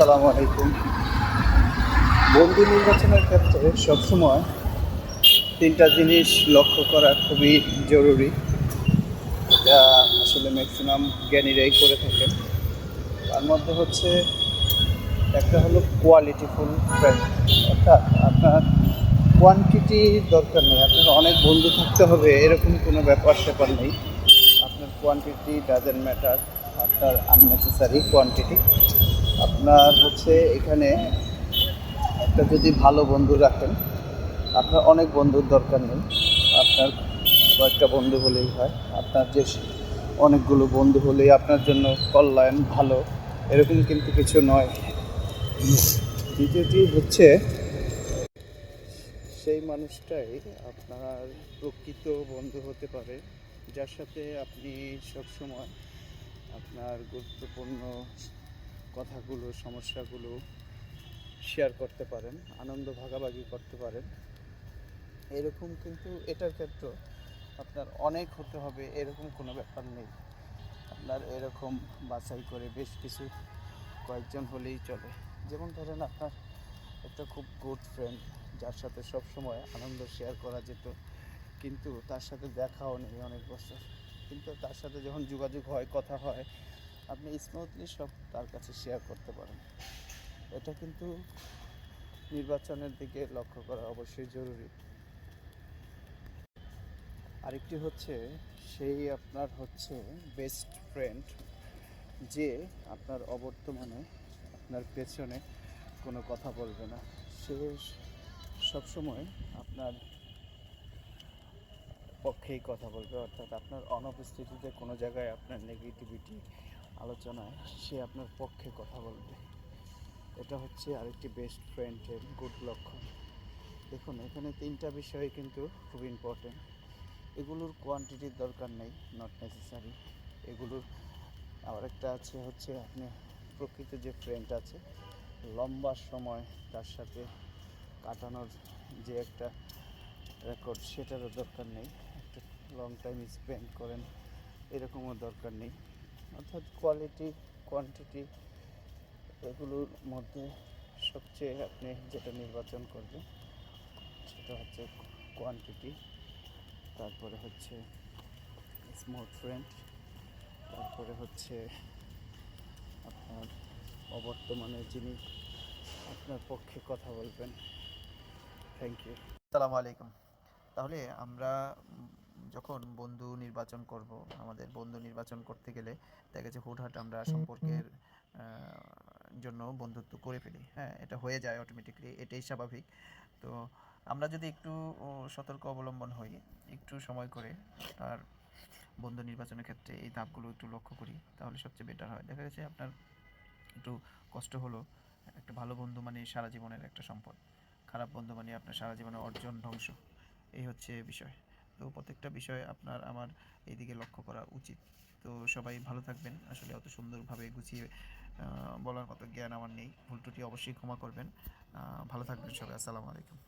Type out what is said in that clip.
আসসালামু আলাইকুম। বন্ধু নির্বাচনের ক্ষেত্রে সবসময় তিনটা জিনিস লক্ষ্য করা খুবই জরুরি, যা আসলে ম্যাক্সিমাম জ্ঞানীরাই করে থাকেন। তার মধ্যে হচ্ছে একটা হলো কোয়ালিটিফুল ফ্রেন্ড অর্থাৎ আপনার কোয়ান্টিটি দরকার নেই, আপনার অনেক বন্ধু থাকতে হবে, এরকম কোনো ব্যাপার স্যাপার নেই। আপনার কোয়ান্টিটি ডাজেন্ট ম্যাটার আপনার আননেসেসারি কোয়ান্টিটি আপনার হচ্ছে এখানে একটা যদি ভালো বন্ধু রাখেন, আপনার অনেক বন্ধুর দরকার নেই। আপনার কয়েকটা বন্ধু হলেই হয়, আপনার যে অনেকগুলো বন্ধু হলেই আপনার জন্য কল্যাণ ভালো, এরকম কিন্তু কিছু নয়। দ্বিতীয়টি হচ্ছে, সেই মানুষটাই আপনার প্রকৃত বন্ধু হতে পারে, যার সাথে আপনি সবসময় আপনার গুরুত্বপূর্ণ কথাগুলো, সমস্যাগুলো শেয়ার করতে পারেন, আনন্দ ভাগাভাগি করতে পারেন। এরকম কিন্তু এটার ক্ষেত্রে আপনার অনেক হতে হবে, এরকম কোনো ব্যাপার নেই। আপনার এরকম বাছাই করে বেশ কিছু কয়েকজন হলেই চলে। যেমন ধরেন আপনার একটা খুব গুড ফ্রেন্ড যার সাথে সব সময় আনন্দ শেয়ার করা যেত, কিন্তু তার সাথে দেখাও নেই অনেক বছর। কিন্তু তার সাথে যখন যোগাযোগ হয়, কথা হয় আপনি স্মুথলি সব তার কাছে শেয়ার করতে পারেন। এটা কিন্তু নির্বাচনের দিকে লক্ষ্য করা অবশ্যই জরুরি। আরেকটি হচ্ছে, সেই আপনার হচ্ছে বেস্ট ফ্রেন্ড যে আপনার অবর্তমানে আপনার পেছনে কোনো কথা বলবে না। সে সবসময় আপনার পক্ষেই কথা বলবে, অর্থাৎ আপনার অনুপস্থিতিতে কোনো জায়গায় আপনার নেগেটিভিটি আলোচনায় সে আপনার পক্ষে কথা বলবে। এটা হচ্ছে আরেকটি বেস্ট ফ্রেন্ডের গুড লক্ষণ। দেখুন, এখানে তিনটা বিষয় কিন্তু খুব ইম্পর্টেন্ট এগুলোর কোয়ান্টিটির দরকার নেই নট নেসেসারি এগুলোর আবার একটা আছে হচ্ছে আপনি প্রকৃত যে ফ্রেন্ড আছে, লম্বা সময় তার সাথে কাটানোর যে একটা রেকর্ড সেটারও দরকার নেই। একটা লং টাইম স্পেন্ড করেন, এরকমও দরকার নেই। অর্থাৎ কোয়ালিটি কোয়ান্টিটি এগুলোর মধ্যে সবচেয়ে আপনি যেটা নির্বাচন করবেন, সেটা হচ্ছে কোয়ান্টিটি তারপরে হচ্ছে স্মুথ ফ্রেন্ড তারপরে হচ্ছে আপনার অবর্তমানে যিনি আপনার পক্ষে কথা বলবেন। থ্যাংক ইউ আসসালামু আলাইকুম। তাহলে আমরা যখন বন্ধু নির্বাচন করব আমাদের বন্ধু নির্বাচন করতে গেলে দেখা যাচ্ছে হুটহাট আমরা সম্পর্কের জন্য বন্ধুত্ব করে ফেলি। হ্যাঁ এটা হয়ে যায় অটোমেটিকলি এটাই স্বাভাবিক। তো আমরা যদি একটু সতর্ক অবলম্বন হই একটু সময় করে আর বন্ধু নির্বাচনের ক্ষেত্রে এই ধাপগুলো একটু লক্ষ্য করি তাহলে সবচেয়ে বেটার হয়। দেখা গেছে আপনার একটু কষ্ট হলো একটা ভালো বন্ধু মানে সারা জীবনের একটা সম্পদ। খারাপ বন্ধু মানে আপনার সারা জীবনের অর্জন ধ্বংস। এই হচ্ছে বিষয়। তো প্রত্যেকটা বিষয় আপনার, আমার এইদিকে লক্ষ্য করা উচিত। তো সবাই ভালো থাকবেন। আসলে অত সুন্দরভাবে গুছিয়ে বলার মতো জ্ঞান আমার নেই। ভুল ত্রুটি অবশ্যই ক্ষমা করবেন। ভালো থাকবেন সবাই। আসসালামু আলাইকুম।